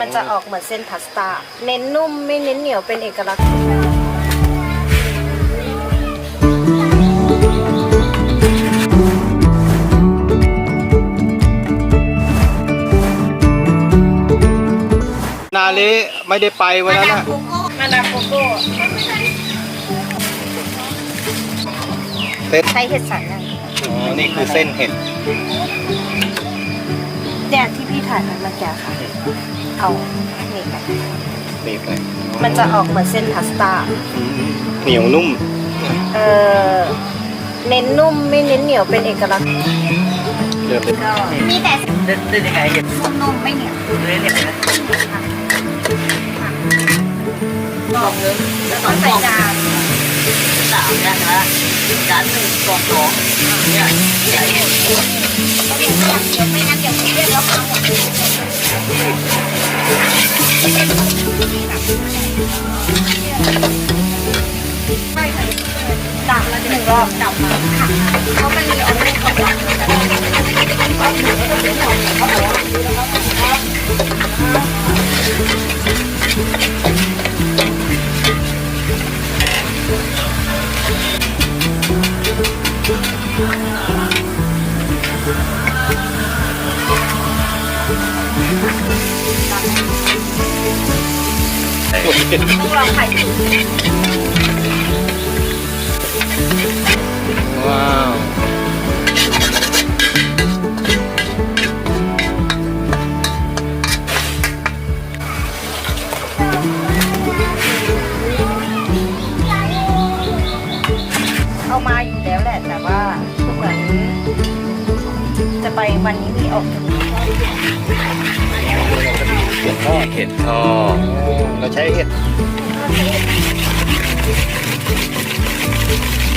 มันจะออกเหมือนเส้นพาสต้า เน้นนุ่มไม่เน้นเหนียวเป็นเอกลักษณ์นาเละไม่ได้ไปวันนั้นน่ะมาดามโกโก้เส้นใช้เห็ดสันนั่นอ๋อ นี่คือเส้นเห็ดเนี่ยที่พี่ถ่ายมันเมื่อกี้ค่ะ เอานี่ไปนี่ไปมันจะออกเหมือนเส้นพาสต้าอืมเหนียวนุ่ม เออเน้นนุ่มไม่เน้นเหนียวเป็นเอกลักษณ์เดือดเลยก็มีแต่เดินเดินยังไงเห็นนุ่มๆไม่เหนียวเดินเนี่ยนะกล่องนึงแล้วต้องใส่จานสามเนี่ยนะจานหนึ่งกล่องสองเนี่ยใหญ่หมดไม่งั้นเดี๋ยวเรียกแล้วพังหม ดับมาหนึ่งรอบดับมาค่ะเพราะมันมีออเดอร์ของเราต้อง ลองไข่ตุ๋นว้าว เอามาอยู่แล้วแหละ แต่ว่าเหมือนจะไปวันนี้มีออกถึง เห็ดทอดเห็ดทอดเราใช้เห็ด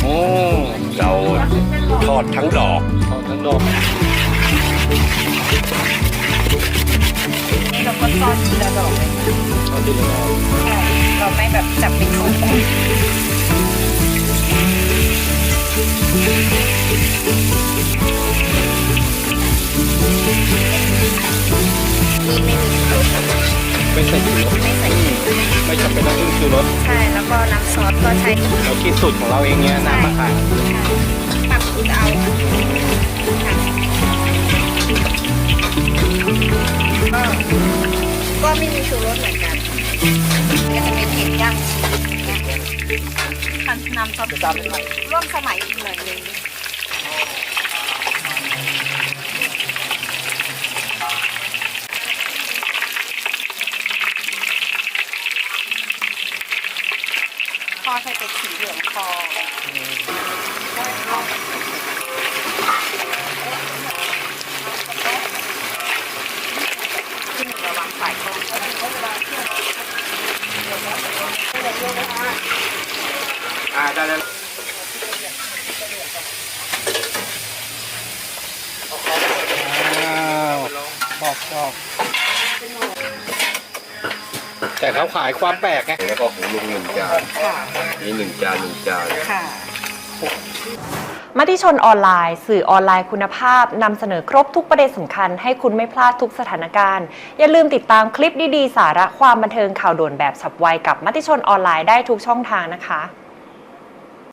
โอ้เราทอดทั้งดอกทอดทั้งดอกนี่เราก็ทอดทีละดอกเลยทอดทีละดอกใช่เราไม่แบบจับเป็นคู่คู่นี่ไม่มีชู ไม่ใส่ชูรสไม่ใส่ชูรสไม่จำเป็นต้องพึ่งชูรสใช่แล้วก็น้ำซอสก็ใช้เราคิดสูตรของเราเองเนี้ยน้ำมะขามปรับสูตรเอาค่ะก็ก็ไม่มีชูรสเหมือนกันก็จะเป็นเห็ดย่างชีสคันน้ำซอสร่วมสมัยอีกหน่อยนึง อดให้เป็นสีเหลืองทองที่หนึ่งระวังฝ่ายตรงอ่าได้แล้วว้าวชอบอบ แต่เขาขายความแปลกไงแล้วก็ของลุงหนึ่งจานค่ะนี่หนึ่งจานหนึ่งจานค่ะมติชนออนไลน์ สื่อออนไลน์คุณภาพนำเสนอครบทุกประเด็นสำคัญ ให้คุณไม่พลาดทุกสถานการณ์ อย่าลืมติดตามคลิปดีๆ สาระความบันเทิงข่าวด่วนแบบฉับไวกับมติชนออนไลน์ได้ทุกช่องทางนะคะ